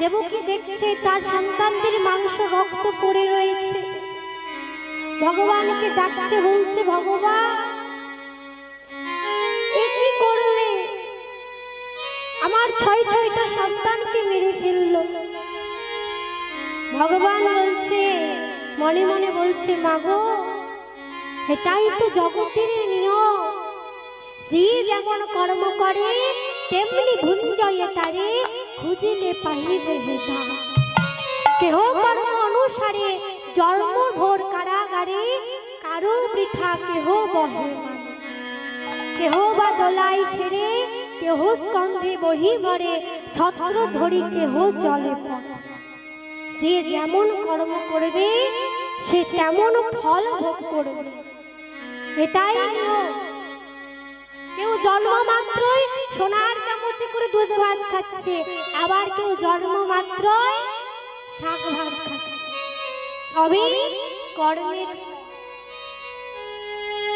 দেবকী দেখছে তার সন্তানদের মাংস রক্ত পড়ে রয়েছে। ভগবানকে ডাকছে, বলছে, ভগবান কি করলে? আমার ছয় ছয়টা সন্তানকে মেরে ফেলল। ভগবান বলছে, মনে মনে বলছে, মাগো, এটাই তো জগতের নিয়ম। যে যেমন কর্ম করে, তেমনি ভুঞ্জয়ে তারে। খুঁজিলে পাইবে হেতা কেহ কর্ম অনুসারে জন্ম ভোর কারাগারে কারও বৃথা কেহ বহে মানে। কেহ বা দোলাই ফেরে, কেহ স্কন্ধে বহি মরে, ছত্র ধরি কেহ চলে পথ। যে যেমন কর্ম করবে, সে তেমন ফল ভোগ করবে। এটাই কেউ জন্ম মাত্রই সোনার চামচে করে দুধ ভাত খাচ্ছে। আবার কেউ জন্ম মাত্রই শাক ভাত খাচ্ছে। সবই কর্মের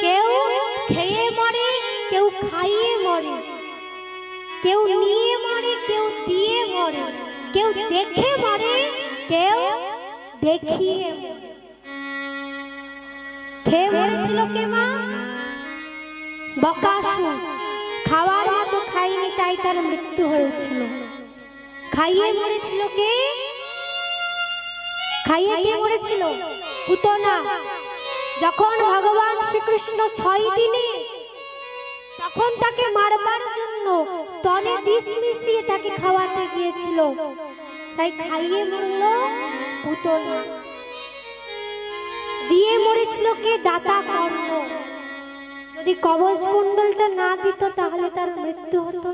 কেউ খেয়ে মরে, কেউ খাইয়ে মরে। কেউ নিয়ে মরে, কেউ দিয়ে মরে। কেউ দেখে মরে, কেউ দেখিয়ে খেয়ে মরেছিল কে মা? বকাসু। খাওয়ার মতো খাইনি, তাই তার মৃত্যু হয়েছিল। খাইয়ে মরেছিল কে? খাইয়ে মরেছিল পুতনা। যখন ভগবান শ্রীকৃষ্ণ ছয় দিনে তখন তাকে মারবার জন্য স্তনে বিষ মিশিয়ে তাকে খাওয়াতে গিয়েছিল, তাই খাইয়ে মরল পুতনা। দিয়ে মরেছিল কে? দাতা কর্ণ। যদি কবচ কুণ্ডলটা না দিত, তাহলে তার মৃত্যু হতো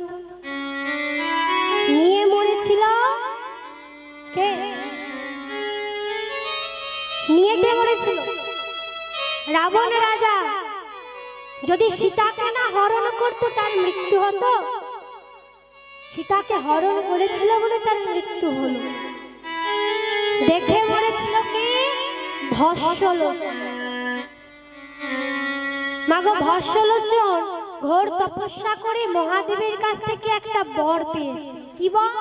নিয়ে মরেছিল কে? নিয়ে কে মরেছিল? রাবণ রাজা। যদি সীতাকে না হরণ করতো, তার মৃত্যু হতো? সীতাকে হরণ করেছিল বলে তার মৃত্যু হলো। দেখে মরেছিল কে? ভস্যলোক মাগো ভস্যলোচন ঘোর তপস্যা করে মহাদেবের কাছ থেকে একটা বর পেয়েছে। কি বর?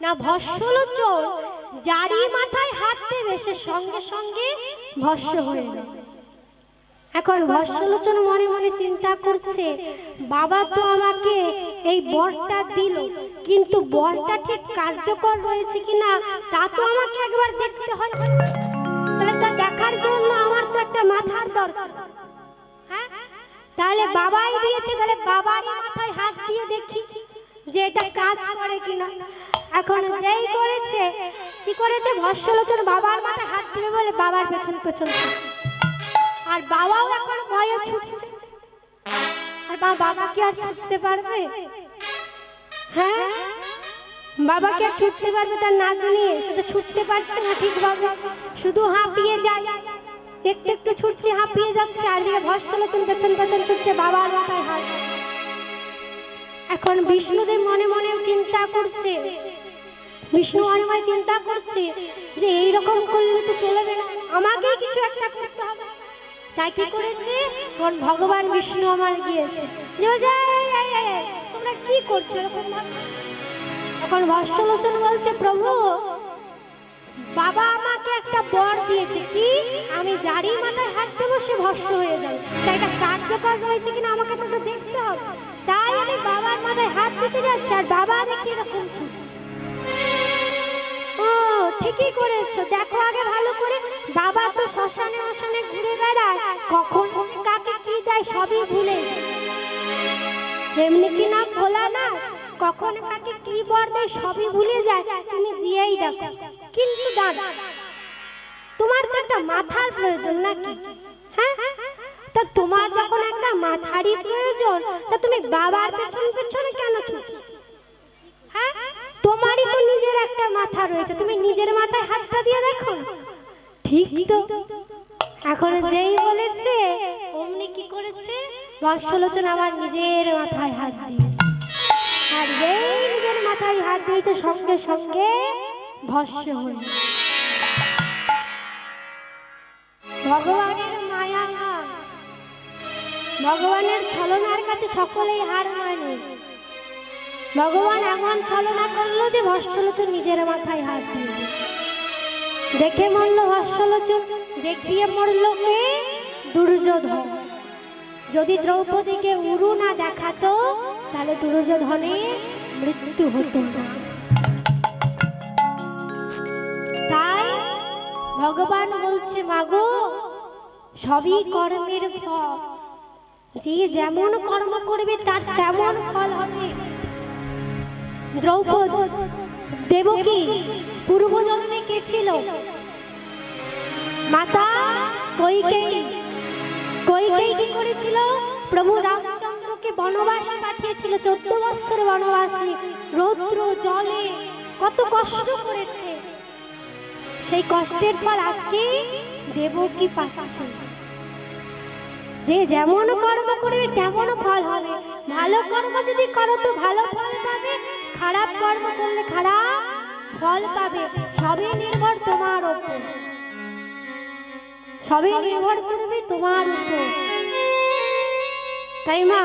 না ভস্যলোচন যারই মাথায় হাত দেবে, সে সঙ্গে সঙ্গে ভস্য হয়ে যাবে। এখন ভস্যলোচন মনে মনে চিন্তা করছে, বাবা তো আমাকে এই বরটা দিল, কিন্তু বরটা ঠিক কার্যকর রয়েছে কিনা, তা তো আমাকে একবার দেখতে হয়। তাহলে তা দেখার জন্য আমার তো একটা মাথার দরকার। তাহলে বাবাই দিয়েছে, তাহলে বাবারই মাথায় হাত দিয়ে দেখি যে এটা কাজ করে কিনা। এখন যেই করেছে, কি করেছে? ভস্যলোচন বাবার মাথায় হাত দিবে বলে, বাবার পেছন পেছন। আর বাবাও এখন ভয়ে ছুটছে। আর মা বাবা কি আর ছুটতে পারবে? হ্যাঁ? বাবা কি আর ছুটতে পারবে তার নাতনি সে তো ছুটতে পারছে না ঠিকভাবে। শুধু হাঁপিয়ে যায়। একটু একটু ছুটছে হাঁপিয়ে যাচ্ছে আর দিকে ভস্যলোচন পেছন পেছন ছুটছে বাবার মাথায় হাত। এখন বিষ্ণুদেব মনে মনে চিন্তা করছে। বিষ্ণু মনে মনে চিন্তা করছে যে এই রকম করলে তো চলবে না। আমাকেই কিছু একটা করতে হবে। তাই কি করেছে? তখন ভগবান বিষ্ণু আমার গিয়েছে। যে বলছে, "এই, এই, এই, এই, তোমরা কি করছ এরকম ভাবে?" তখন ভস্যলোচন বলছে প্রভু বাবা আমি যারই মাথায় হাত দেবো, সে ভস্য হয়ে যাবে। তাই এটা কার্যকর রয়েছে কিনা আমাকে তো দেখতে হবে। তাই আমি বাবার মাথায় হাত দিতে যাচ্ছি আর বাবা দেখি এরকম ছুটছে। ও, ঠিকই করেছ। দেখো আগে ভালো করে। বাবা তো শ্মশানে মশানে ঘুরে বেড়ায়। কখন কাকে কি দেয় সবই ভুলে। এমনি কি না ভোলা না? কখন কাকে কি বর দেয় সবই ভুলে যায়। তুমি দিয়েই দেখো। কিন্তু দাদা তোমার তো একটা মাথার প্রয়োজন নাকি? হ্যাঁ? তা তোমার যখন একটা মাথারই প্রয়োজন, তা তুমি বাবার পেছন পেছনে কেন ছুটছো হ্যাঁ? তোমারই তো নিজের একটা মাথা রয়েছে, তুমি নিজের মাথায় হাতটা দিয়ে দেখো ঠিক তো। এখন যেই বলেছে, অমনি কি করেছে? বৎসলোচন আমার নিজের মাথায় হাত দিয়েছে। আর যেই নিজের মাথায় হাত দিয়েছে, সঙ্গে সঙ্গে ভস্য হয়ে ভগবানের মায়া নয়। ভগবানের ছলনার কাছে সকলেই হার মানে ভগবান এমন ছলনা করল যে ভস্যলোচন নিজের মাথায় হাত দিল। দেখে মরল ভস্যলোচন দেখিয়ে মরল কে দুর্যোধন যদি দ্রৌপদীকে উরু না দেখাতো, তাহলে দুর্যোধনের মৃত্যু হতো না ভগবান বলছে, মাগো, সবই কর্মের ফল। যে যেমন কর্ম করবে, তার তেমন ফল হবে। দ্রৌপদ, দেবকী, পূর্বজন্মে কে ছিল? মাতা কৈকেয়ী কৈকেয়ী কি করেছিল? প্রভু রামচন্দ্রকে বনবাসে পাঠিয়েছিল। চোদ্দ বৎসর বনবাসী। রৌদ্র, জলে কত কষ্ট করেছে। সেই কষ্টের ফল আজকে দেব কি পাচ্ছে? যে যেমন কর্ম করবে, তেমন ফল হবে। ভালো কর্ম যদি করো তো ভালো ফল পাবে। খারাপ কর্ম করলে খারাপ ফল পাবে। সবই নির্ভর তোমার উপর। সবই নির্ভর করবে তোমার উপর। তাই মা,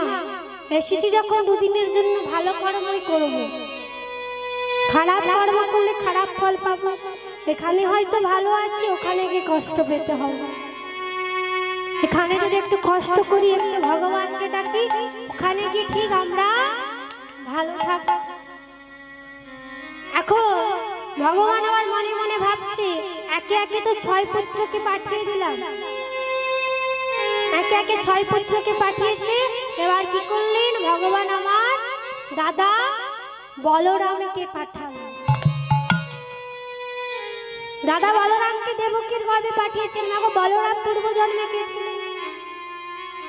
এসেছি যখন দুদিনের জন্য ভালো কর্মই করব। খারাপ কর্ম করলে খারাপ ফল পাবো। এখানে হয়তো ভালো আছি, ওখানে গিয়ে কষ্ট পেতে হবে। এখানে যদি একটু কষ্ট করি একটু ভগবানকে ডাকি, ওখানে গিয়ে ঠিক আমরা ভালো থাকব। এখন ভগবান আমার মনে মনে ভাবছে, একে একে তো ছয় পুত্রকে পাঠিয়ে দিলাম। একে একে ছয় পুত্রকে পাঠিয়েছে, এবার কি করলেন? ভগবান আমার দাদা বলরামকে পাঠালেন। দাদা বলরামকে দেবকীর গর্ভে পাঠিয়েছেন না গো, বলরাম পূর্বজন্মে কে ছিলেন?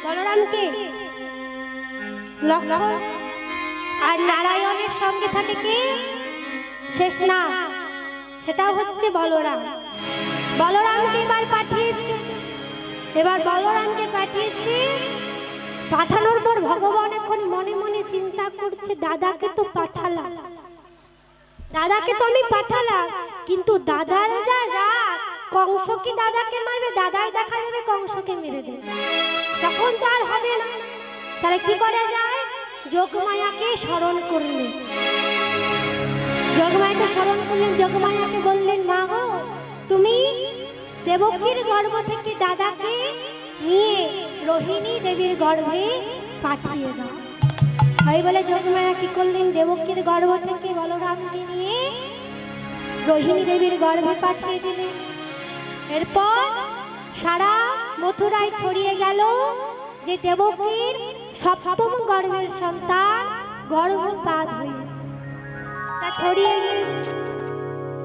বলরামকে লক্ষণ আর নারায়ণের সঙ্গে থাকে কে? শেষ না সেটাও হচ্ছে বলরাম। বলরামকে এবার পাঠিয়েছে। এবার বলরামকে পাঠিয়েছি। পাঠানোর পর ভগবান এখন মনে মনে চিন্তা করছে, দাদাকে তো পাঠালাম। দাদাকে তো আমি পাঠালাম, কিন্তু দাদার যা রাগ, কংস কি দাদাকে মারবে? দাদাই দেখা যাবে কংসকে মেরে দেবে। তখন তো আর হবে না। তাহলে কি করে যায়? যোগমায়াকে স্মরণ করলেন যোগমায়াকে স্মরণ করলেন, যোগমায়াকে বললেন, মা গো, তুমি দেবকীর গর্ভ থেকে দাদাকে নিয়ে রোহিণী দেবীর গর্ভে পাঠিয়ে দাও। হয় বলে, যোগমায়া কি করলেন? দেবকীর গর্ভ থেকে বলরামকে নিয়ে রোহিণী দেবীর গর্ভে পাঠিয়ে দিলেন এরপর সারা মথুরায় ছড়িয়ে গেল যে দেবকীর সপ্তম গর্ভের সন্তান গর্ভপাত হয়েছে। তা ছড়িয়ে গিয়েছে।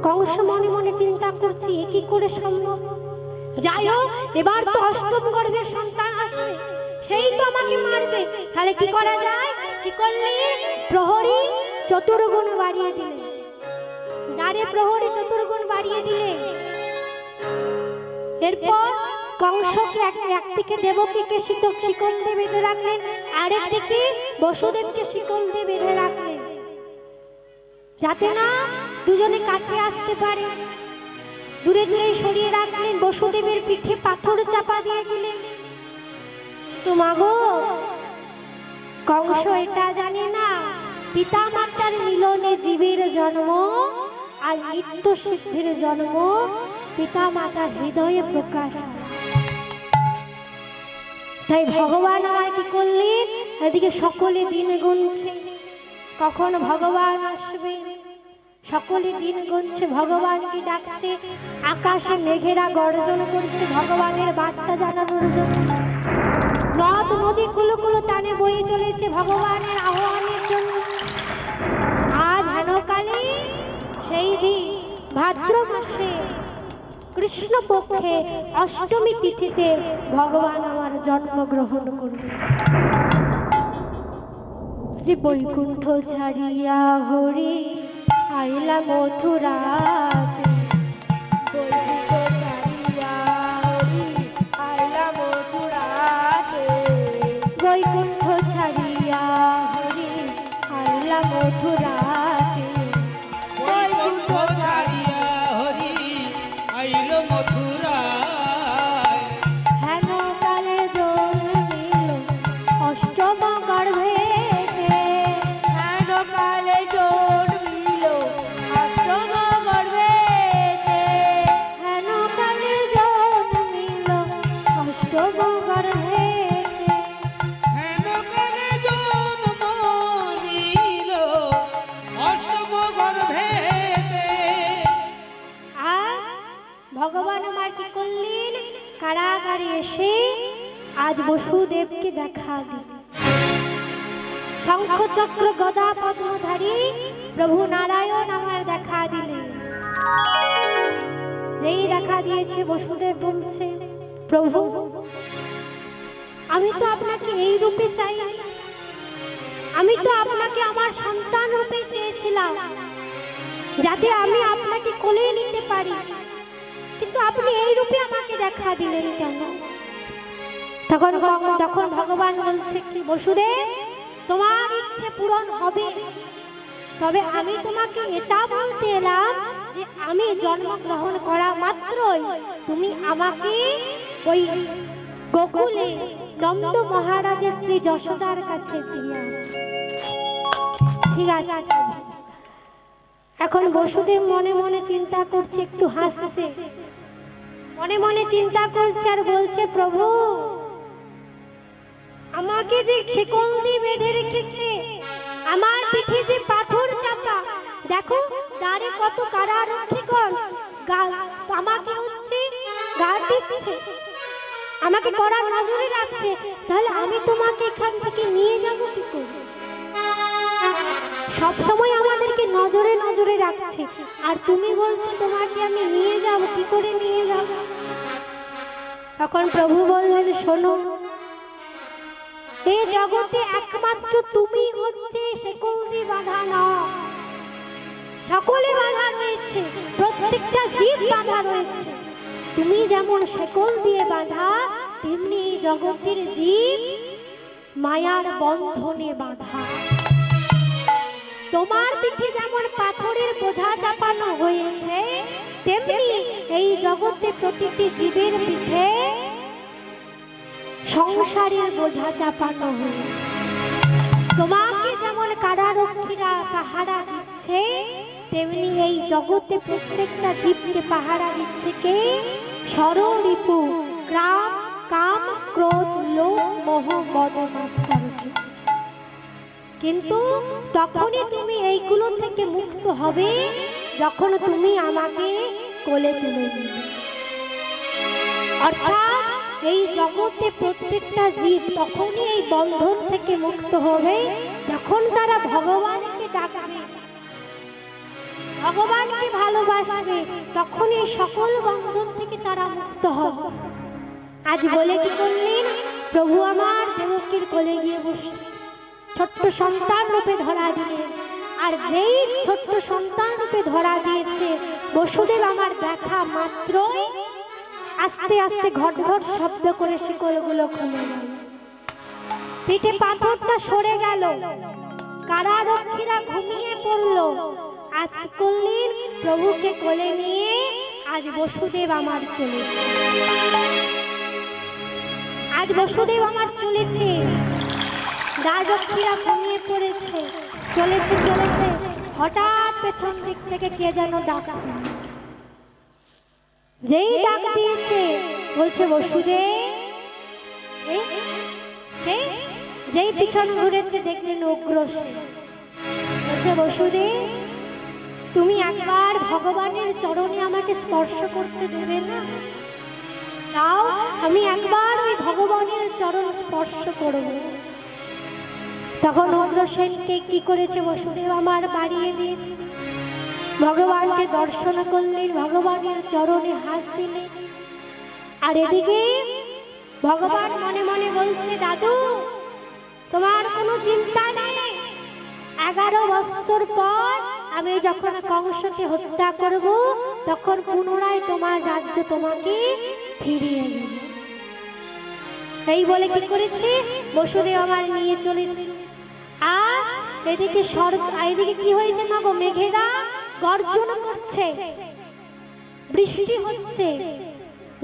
কংস মনে মনে চিন্তা করছে, এ কি করে সম্ভব? যাই হোক, এবার তো অষ্টম গর্ভের সন্তান আসবে সেই তো আমাকে মারবে। তাহলে কি করা যায়? কি করলে? প্রহরী চতুর্গুণ বাড়িয়ে দিলে দ্বারে প্রহরে চতুর্গুণ বাড়িয়ে দিলে। এরপর কংসকে এক- একদিকে দেবকীকে শিকল শিকল দিয়ে বেঁধে রাখলেন, আরেকদিকে বসুদেবকে শিকল দিয়ে বেঁধে রাখলেন। যাতে না দুজনে কাছে আসতে পারে। দূরে দূরে সরিয়ে রাখলেন, বসুদেবের পিঠে পাথর চাপা দিয়ে দিলেন। তো মাগো, কংস এটা জানে না। পিতা মাতার মিলনে জীবের জন্ম আর নিত্য সিদ্ধির জন্ম পিতা মাতার হৃদয়ে প্রকাশ তাই ভগবান আমার কি করলেন এদিকে সকলে দিন গুনছে। কখন ভগবান আসবে? সকলে দিন গুনছে। ভগবানকে ডাকছে? আকাশে মেঘেরা গর্জন করছে। ভগবানের বার্তা জানানোর জন্য। নদ, নদী কুলো কুলো টানে বয়ে চলেছে। ভগবানের আহ্বানের সেই দিন ভাদ্র মাসে কৃষ্ণপক্ষে অষ্টমী তিথিতে ভগবান আমার জন্মগ্রহণ করবে। যে বৈকুণ্ঠ ছাড়িয়া হরি, আইলা মথুরাতে চক্র গদা পদ্মধারী প্রভু নারায়ণ আমার দেখা দিলেন যেই দেখা দিয়েছে, বসুদেব বলছে, প্রভু, আমি তো আপনাকে এই রূপে চাই আমি তো আপনাকে আমার সন্তান রূপে চেয়েছিলাম, যাতে আমি আপনাকে কোলে নিতে পারি। কিন্তু আপনি এই রূপে আমাকে দেখা দিলেন কেন? তখন তখন ভগবান বলছে কি, বসুদেব তোমার ইচ্ছে পূরণ হবে। তবে আমি তোমাকে এটা বলতে এলাম যে আমি জন্মগ্রহণ করা মাত্রই তুমি আমাকে ওই গোকুলে নন্দ মহারাজের স্ত্রী যশোদার কাছে দিয়ে আসো। ঠিক আছে। এখন বসুদেব মনে মনে চিন্তা করছে, একটু হাসছে। মনে মনে চিন্তা করছে আর বলছে, প্রভু আমাকে যে শিকল দিয়ে বেঁধে রেখেছে, আমার পিঠে যে পাথর চাপা, দেখো, দাঁড়ে কত কারারক্ষীগণ। গা- আমাকে হচ্ছে গা দিচ্ছে। আমাকে করার নজরে রাখছে। তাহলে আমি তোমাকে এখান থেকে নিয়ে যাব কি করে? সব সময় আমাদেরকে নজরে নজরে রাখছে। আর তুমি বলছো, তোমাকে আমি নিয়ে যাব, কি করে নিয়ে যাব? তখন প্রভু বললেন, শোনো জগতে একমাত্র তুমি হচ্ছে দিয়ে বাঁধা নও। সকলে বাঁধা রয়েছে, প্রত্যেকটা জীব বাঁধা রয়েছে। তুমি যেমন শেকল দিয়ে বাঁধা, তেমনি জগতের জীব মায়ার বন্ধনে বাঁধা। তোমার পিঠে যেমন পাথরের বোঝা চাপানো হয়েছে, তেমনি এই জগতে প্রতিটি জীবের পিঠে সংসারের বোঝা চাপানো হয়েছে তোমাকে যেমন কারারক্ষীরা পাহারা দিচ্ছে, তেমনি এই জগতে প্রত্যেকটা জীবকে পাহারা দিচ্ছে কে? সররিপু গ্রাম, কাম, ক্রোধ, লোভ, মোহ কিন্তু তখনই তুমি এইগুলো থেকে মুক্ত হবে, যখন তুমি আমাকে কোলে তুলে নিবে। অর্থাৎ এই জগতে প্রত্যেকটা জীব তখনই এই বন্ধন থেকে মুক্ত হবে যখন তারা ভগবানকে ডাকবে। ভগবানকে ভালোবাসবে তখন এই সকল বন্ধন থেকে তারা মুক্ত হবে। আজ বলে কি করলেন প্রভু আমার দেবকীর কোলে গিয়ে বসলেন ছোট্ট সন্তান রূপে ধরা দিলেন আর যেই ছোট্ট সন্তান রূপে ধরা দিয়েছে, বসুদেব আমার দেখা মাত্রই আস্তে আস্তে ঘট ঘট শব্দ করে শিকলগুলো খুলে গেল পিঠে পাথরটা সরে গেল। কারারক্ষীরা ঘুমিয়ে পড়ল। আজ করলেন? প্রভুকে কোলে নিয়ে আজ বসুদেব আমার চলেছে। আজ বসুদেব আমার চলেছে। রাজক্ষীরা ঘুমিয়ে পড়েছে। চলেছে চলেছে। হঠাৎ পেছন দিক থেকে কে যেন ডাকা। যেই ডাক দিয়েছে, বলছে কে? যেই পিছন ঘুরেছে, দেখলেন উগ্রসেন বলছে বসুদেব তুমি একবার ভগবানের চরণে আমাকে স্পর্শ করতে দেবে না? তাও আমি একবার ওই ভগবানের চরণ স্পর্শ করব। তখন উগ্রসেনকে কি করেছে বসুদেব আমার বাড়িয়ে দিয়েছে। ভগবানকে দর্শন করলেন, ভগবানের চরণে হাত দিলেন। আর এদিকে ভগবান মনে মনে বলছে, দাদু, তোমার কোনো চিন্তা নেই। এগারো বছর পর আমি যখন কংসকে হত্যা করব, তখন পুনরায় তোমার রাজ্য তোমাকে ফিরিয়ে দেব। এই বলে কি করেছে? বসুদেব আমার নিয়ে চলেছে। আর এদিকে স্বর্গ এদিকে কি হয়েছে না গো? মেঘেরা গর্জন করছে। বৃষ্টি হচ্ছে।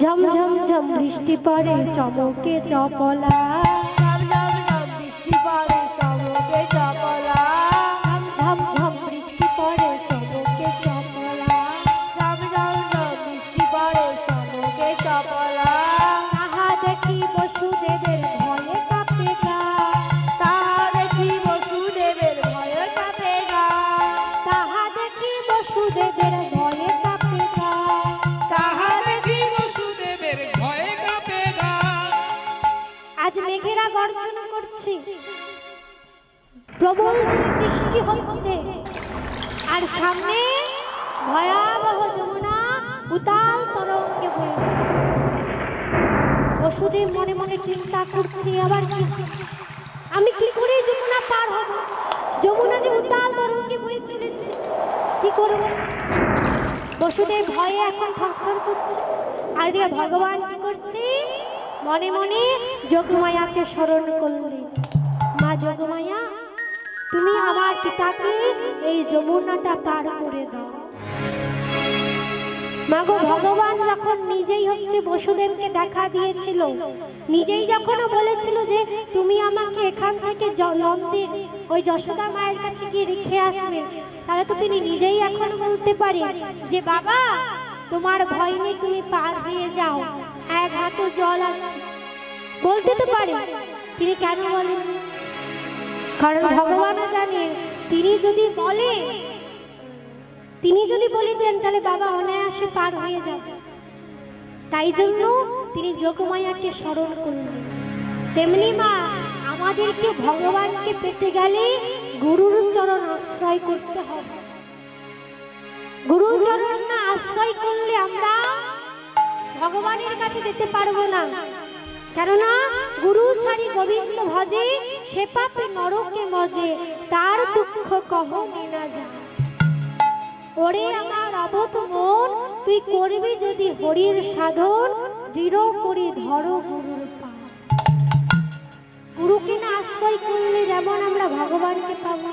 ঝমঝম ঝম বৃষ্টি পড়ে চমকে চপলা। প্রবল বৃষ্টি হচ্ছে। আর সামনে ভয়াবহ যমুনা উতাল তরঙ্গে বয়ে। বসুদেব মনে মনে চিন্তা করছে, আবার কি আমি কি করে যমুনা পার হব? যমুনা যে উতাল তরঙ্গে বয়ে চলেছে, কি করব? বসুদেব ভয়ে এখন থরথর করছে। আর এদিকে ভগবান কি করছে? মনে মনে যোগমায়াকে স্মরণ করলেন। মা যোগমায়া তুমি আমার পিতাকে এই যমুনাটা পার করে দাও। মাগো, ভগবান যখন নিজেই হচ্ছে বসুদেবকে দেখা দিয়েছিল, নিজেই যখন বলেছিল যে তুমি আমাকে এখান থেকে নন্দের, ওই যশোদা মায়ের কাছে গিয়ে রেখে আসবে, তাহলে তো তিনি নিজেই এখন বলতে পারে যে, বাবা, তোমার ভয় নেই, তুমি পার হয়ে যাও, এক হাঁটু জল আছে। বলতে তো পারে, তিনি কেন বলেন কারণ ভগবানও জানেন, তিনি যদি বলেন তিনি যদি বলে দেন, তাহলে বাবা অনায়াসে পার হয়ে যাবে। তাই জন্য তিনি যোগমায়াকে স্মরণ করলেন। তেমনি মা, আমাদেরকে ভগবানকে পেতে গেলে গুরুর চরণ আশ্রয় করতে হবে। গুরু চরণ না আশ্রয় করলে আমরা ভগবানের কাছে যেতে পারব না। কেননা, গুরু ছাড়ি গোবিন্দ ভজে সে পাপে নরকে মজে, তার দুঃখ কহ না যায় ওরে আমার অবত মন, তুই করবি যদি হরির সাধন, দৃঢ় করি ধরো গুরুর পা গুরুকে না আশ্রয় করলে যেমন আমরা ভগবানকে পাবো।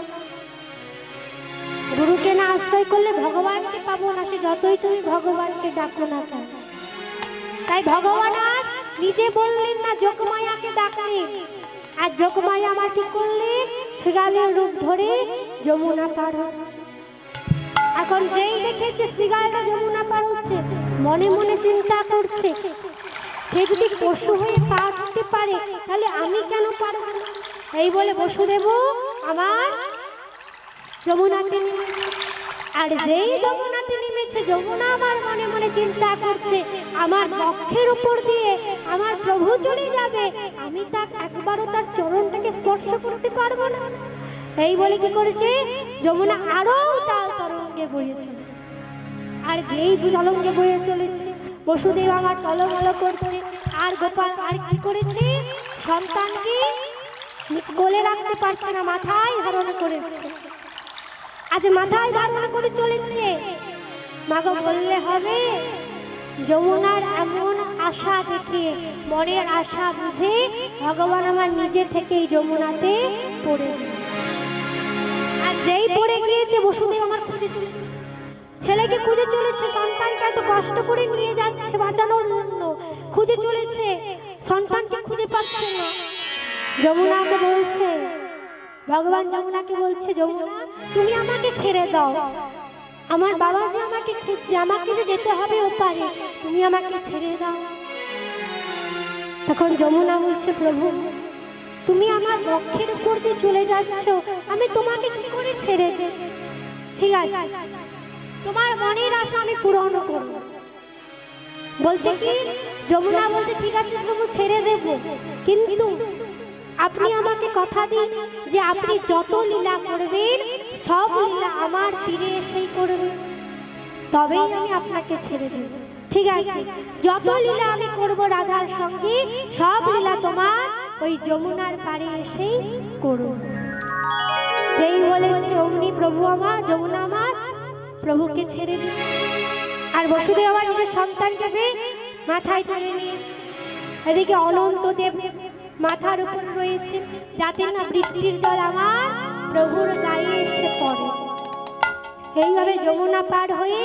গুরুকে না আশ্রয় করলে ভগবানকে পাবো না, সে যতই তুমি ভগবানকে ডাকো না কেন। তাই ভগবান আজ নিজে বললেন না, যোগমায়াকে ডাকলেন। আর যোগমায়া আমার কি করলেন শ্রীগালের রূপ ধরে যমুনা পার হচ্ছে এখন যেই দেখেছে শ্রীগালটা যমুনা পার হচ্ছে, মনে মনে চিন্তা করছে, সে যদি পশু হয়ে পার হতে পারে, তাহলে আমি কেন পারব এই বলে বসুদেব আমার যমুনাতে নেমেছে। আর যেই যমুনাতে নেমেছে, যমুনা আমার মনে মনে চিন্তা করছে, আমার বক্ষের উপর দিয়ে আমার প্রভু চলে যাবে, আমি তার একবারও তার চরণটাকে স্পর্শ করতে পারব না। এই বলে কি করেছে? যমুনা আরও তাল তরঙ্গে বয়ে চলেছে আর যেই জলঙ্গে বয়ে চলেছে, বসুদেব আমার টলমল করছে। আর গোপাল আর কি করেছে? সন্তানকে কোলে রাখতে পারছে না, মাথায় ধারণ করেছে। আজ মাথায় ধারণ করে চলেছে। মাগো, বললে হবে, যমুনার এমন আশা দেখে, মনের আশা বুঝে ভগবান আমার নিজে থেকেই যমুনাতে পড়ে আর যেই পড়ে গিয়েছে, বসুদেব আমার খুঁজে চলেছে ছেলেকে খুঁজে চলেছে, সন্তানকে এত কষ্ট করে নিয়ে যাচ্ছে, বাঁচানোর জন্য। খুঁজে চলেছে, সন্তানকে খুঁজে পাচ্ছে না। যমুনাকে বলছে ভগবান যমুনাকে বলছে, যমুনা, তুমি আমাকে ছেড়ে দাও। আমার বাবা যে আমাকে খুঁজছে, আমাকে যে যেতে হবে ও পারে। তুমি আমাকে ছেড়ে দাও। তখন যমুনা বলছে, প্রভু, তুমি আমার বক্ষের উপর দিয়ে চলে যাচ্ছ। আমি তোমাকে কি করে ছেড়ে দেব? ঠিক আছে। তোমার মনের আশা আমি পূরণ করব। বলছে কি? যমুনা বলছে, ঠিক আছে প্রভু, ছেড়ে দেব। কিন্তু আপনি আমাকে কথা দিন যে আপনি যত লীলা করবেন সব লীলা আমার তীরে এসেই করবেন তবেই আমি আপনাকে ছেড়ে দেব। ঠিক আছে? যত লীলা আমি করব রাধার সঙ্গে সব লীলা তোমার ওই যমুনার পাড়ে এসেই করব। যেই বলেছে অমনি প্রভু আমার যমুনা আমার প্রভুকে ছেড়ে দিন আর বসুদেব আমার নিজের সন্তানকে মাথায় তুলে নিয়েছে। এদিকে অনন্ত দেব মাথার উপর রয়েছে। যাতে না বৃষ্টির জল আমার প্রভুর গায়ে এসে পড়ে। এইভাবে যমুনা পার হয়ে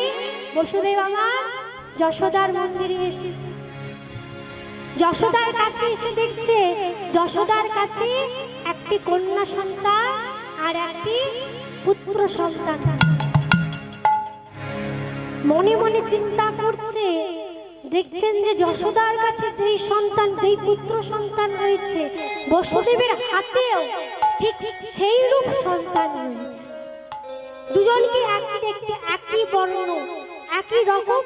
বসুদেব আমার যশোদার মন্দিরে এসে যশোদার কাছে এসে দেখছে, যশোদার কাছে একটি কন্যা সন্তান আর একটি পুত্র সন্তান। মনে মনে চিন্তা করছে দেখছেন যে যশোদার কাছে যেই সন্তান, যেই পুত্র সন্তান রয়েছে, বসুদেবের হাতেও ঠিক সেই রূপ সন্তান রয়েছে। দুজনকে একই দেখতে একই বর্ণ, একই রকম